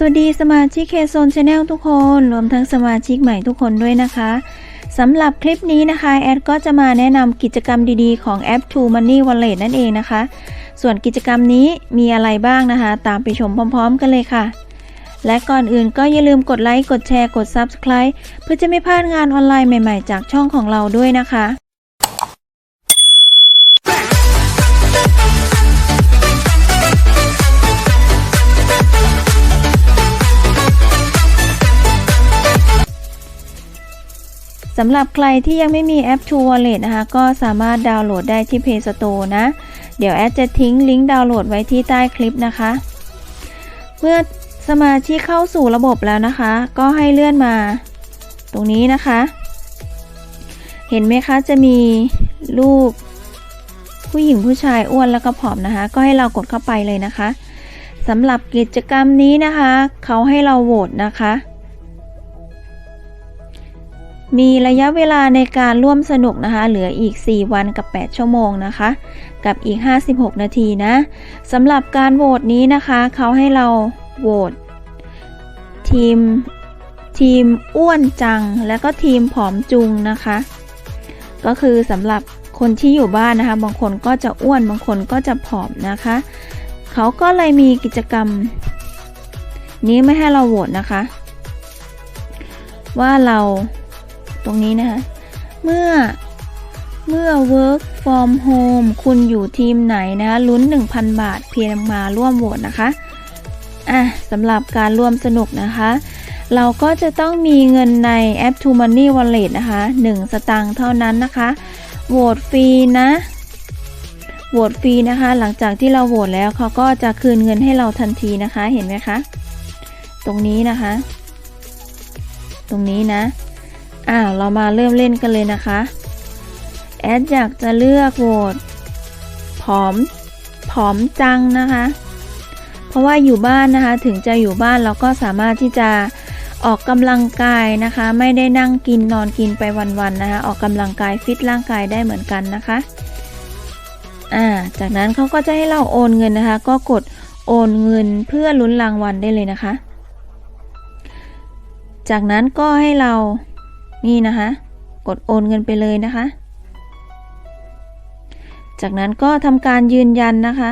สวัสดีสมาชิกเคโซนชาแนลทุกคน รวมทั้งสมาชิกใหม่ทุกคนด้วยนะคะสำหรับคลิปนี้นะคะ แอดก็จะมาแนะนำกิจกรรมดีๆ ของแอป True Money Wallet นั่นเองนะคะ ส่วนกิจกรรมนี้มีอะไรบ้างนะคะ ตามไปชมพร้อม ๆ กันเลยค่ะ และก่อนอื่นก็อย่าลืมกดไลค์ กดแชร์ กด Subscribe เพื่อจะไม่พลาดงานออนไลน์ใหม่ ๆ จากช่องของเราด้วยนะคะ สำหรับใครที่ยังไม่มีแอป True Wallet นะคะ ก็สามารถดาวน์โหลดได้ที่ Play Store นะ เดี๋ยวแอดจะทิ้งลิงก์ดาวน์โหลดไว้ที่ใต้คลิปนะคะ เมื่อสมาชิกเข้าสู่ระบบแล้วนะคะ ก็ให้เลื่อนมา ตรงนี้นะคะ เห็นไหมคะจะมีรูป ผู้หญิงผู้ชายอ้วนแล้วก็ผอมนะคะ ก็ให้เรากดเข้าไปเลยนะคะสำหรับกิจกรรมนี้นะคะ เขาให้เราโหวตนะคะ มีระยะเวลาในการร่วมสนุกนะคะ เหลืออีก 4 วันกับ 8 ชั่วโมงนะคะ กับอีก 56 นาทีนะสำหรับการโหวตนี้นะคะ เขาให้เราโหวตทีมทีมอ้วนจัง แล้วก็ทีมผอมจุงนะคะ ก็คือสำหรับคนที่อยู่บ้านนะคะ บางคนก็จะอ้วนบางคนก็จะผอมนะคะ เขาก็เลยมีกิจกรรม นี้ไม่ให้เราโหวตนะคะ ว่าเรา ตรงนี้นะคะ เมื่อเมื่อ work from home คุณอยู่ทีมไหนนะคะลุ้น 1,000 บาทเพียงมาร่วมโหวตนะคะอะสำหรับการร่วมสนุกนะคะ เราก็จะต้องมีเงินในแอป True Money Wallet นะคะ 1 สตางค์เท่านั้นนะคะโหวตฟรีนะโหวตฟรีนะคะ หลังจากที่เราโหวตแล้วเขาก็จะคืนเงินให้เราทันทีนะคะเห็นไหมคะ ตรงนี้นะคะ ตรงนี้นะ อ้าวเรามาเริ่มเล่นกันเลยนะคะ แอดอยากจะเลือกโหวตผอมผอมจังนะคะ เพราะว่าอยู่บ้านนะคะถึงจะอยู่บ้านเราก็สามารถที่จะออกกำลังกายนะคะ ไม่ได้นั่งกินนอนกินไปวันๆนะคะ ออกกำลังกายฟิตร่างกายได้เหมือนกันนะคะอ่าจากนั้นเขาก็จะให้เราโอนเงินนะคะ ก็กดโอนเงินเพื่อลุ้นรางวัลได้เลยนะคะ จากนั้นก็ให้เรา นี่นะคะ กดโอนเงินไปเลยนะคะ จากนั้นก็ทำการยืนยันนะคะ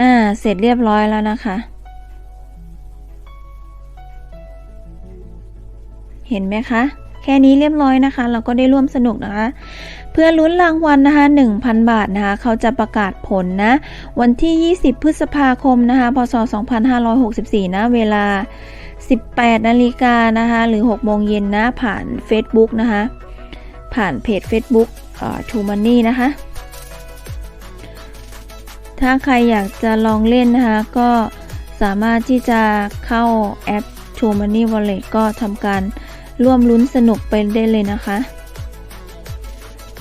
อ่า เสร็จเรียบร้อยแล้วนะคะ เห็นไหมคะ แค่นี้เรียบร้อยนะคะ เราก็ได้ร่วมสนุกนะคะ เพื่อลุ้นรางวัลนะคะ 1,000 บาทนะคะ เขาจะประกาศผลนะ วันที่ 20 พฤษภาคมนะคะพศ 2564 นะ เวลา 18 นาฬิกานะคะ หรือ 6 โมงเย็นนะ ผ่าน Facebook นะคะ ผ่านเพจ Facebook เอ่อ True Money นะคะ ถ้าใครอยากจะลองเล่นนะคะ ก็สามารถที่จะเข้าแอป True Money Wallet ก็ทำการ ร่วมลุ้นสนุกไปได้เลยนะคะ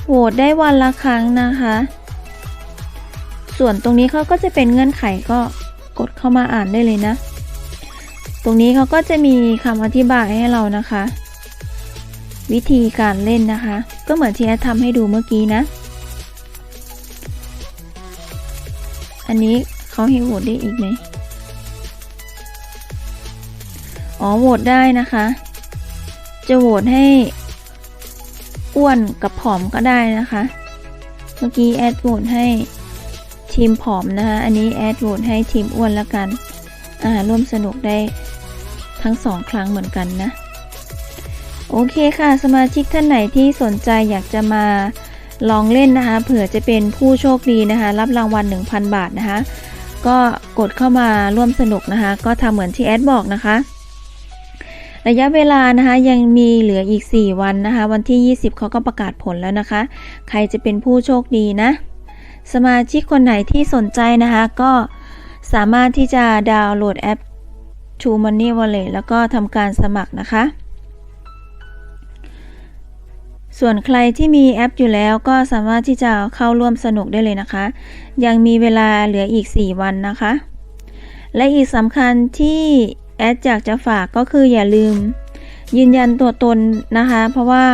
โหวตได้วันละครั้งนะคะ ส่วนตรงนี้เขาก็จะเป็นเงื่อนไขก็กดเข้ามาอ่านได้เลยนะ ตรงนี้เขาก็จะมีคำอธิบายให้เรานะคะ วิธีการเล่นนะคะ ก็เหมือนที่แอดทำให้ดูเมื่อกี้นะ อันนี้เขาให้โหวตได้อีกไหมอ๋อโหวตได้นะคะ จะโหวตให้อ้วนกับผอมก็ได้นะคะ เมื่อกี้แอดโหวตให้ทีมผอมนะคะอันนี้แอดโหวตให้ทีมอ้วนแล้วกัน อ่าร่วมสนุกได้ทั้งสองครั้งเหมือนกันนะ โอเคค่ะ สมาชิกท่านไหนที่สนใจอยากจะมาลองเล่นนะคะ เผื่อจะเป็นผู้โชคดีนะคะ รับรางวัล 1,000 บาทนะคะ ก็กดเข้ามาร่วมสนุกนะคะ ก็ทำเหมือนที่แอดบอกนะคะ ระยะเวลานะคะยังมีเหลืออีก 4 วันนะคะ วันที่ 20เขาก็ประกาศผลแล้วนะคะ ใครจะเป็นผู้โชคดีนะ สมาชิกคนไหนที่สนใจนะคะ ก็สามารถที่จะดาวน์โหลดแอป True Money Wallet แล้วก็ทำการสมัครนะคะ ส่วนใครที่มีแอปอยู่แล้วก็สามารถที่จะเข้าร่วมสนุกได้เลยนะคะ ยังมีเวลาเหลืออีก 4 วันนะคะ และอีกสำคัญที่ แอดอยากจะฝากก็คืออย่าลืม ยืนยันตัวตนนะคะ เพราะว่า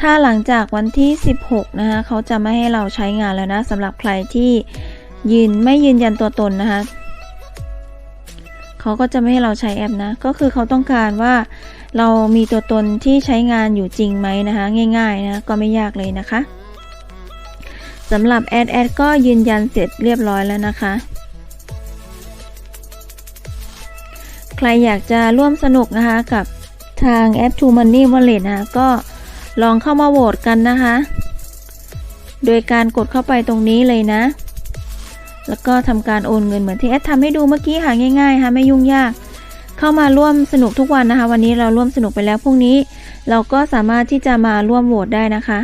ถ้าหลังจากวันที่ 16 นะคะเขาจะไม่ให้เราใช้งานแล้วนะสำหรับใครที่ยืนไม่ยืนยันตัวตนนะคะเขาก็จะไม่ให้เราใช้แอปนะ ก็คือเขาต้องการว่าเรามีตัวตนที่ใช้งานอยู่จริงไหมนะคะ ง่ายๆนะก็ไม่ยากเลยนะคะสำหรับแอดแอดก็ยืนยันเสร็จเรียบร้อยแล้วนะคะ ใครอยากจะร่วมสนุกนะคะกับทางแอป True Money Wallet นะคะก็ลองเข้ามาโหวตกันนะคะ โดยการกดเข้าไปตรงนี้เลยนะ แล้วก็ทำการโอนเงินเหมือนที่แอดทำให้ดูเมื่อกี้ค่ะง่ายๆค่ะไม่ยุ่งยาก เข้ามาร่วมสนุกทุกวันนะคะ วันนี้เราร่วมสนุกไปแล้วพรุ่งนี้ เราก็สามารถที่จะมาร่วมโหวตได้นะคะ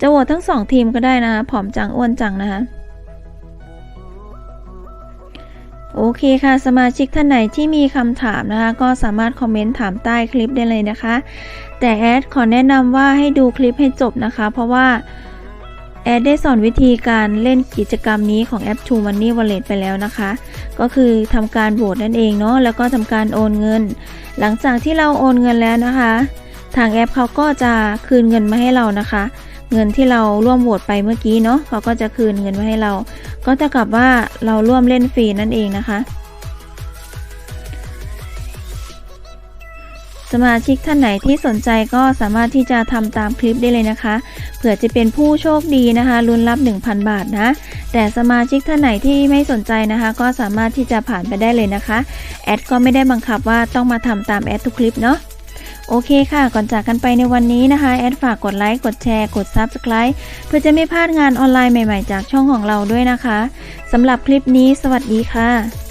จะโหวตทั้งสองทีมก็ได้นะคะผอมจังอ้วนจังนะคะ โอเคค่ะ สมาชิกท่านไหนที่มีคำถามนะคะ ก็สามารถคอมเมนต์ถามใต้คลิปได้เลยนะคะ แต่แอดขอแนะนำว่าให้ดูคลิปให้จบนะคะ เพราะว่าแอดได้สอนวิธีการเล่นกิจกรรมนี้ของแอป True Money Wallet ไปแล้วนะคะ ก็คือทำการโหวตนั่นเองเนาะแล้วก็ทำการโอนเงิน หลังจากที่เราโอนเงินแล้วนะคะ ทางแอปเขาก็จะคืนเงินมาให้เรานะคะ เงินที่เราร่วมโหวตไปเมื่อกี้เนาะเขาก็จะคืนเงินมาให้เรา ก็จะกลับว่าเราร่วมเล่นฟรีนั่นเองนะคะ สมาชิกท่านไหนที่สนใจก็สามารถที่จะทำตามคลิปได้เลยนะคะ เผื่อจะเป็นผู้โชคดีนะคะลุ้นรับ 1,000 บาทนะ แต่สมาชิกท่านไหนที่ไม่สนใจนะคะ ก็สามารถที่จะผ่านไปได้เลยนะคะ แอดก็ไม่ได้บังคับว่าต้องมาทำตามแอดทุกคลิปเนาะ โอเคค่ะ ก่อนจากกันไปในวันนี้นะคะ แอดฝากกดไลค์ กดแชร์ กด Subscribe เพื่อจะไม่พลาดงานออนไลน์ใหม่ๆ จากช่องของเราด้วยนะคะสำหรับคลิปนี้ สวัสดีค่ะ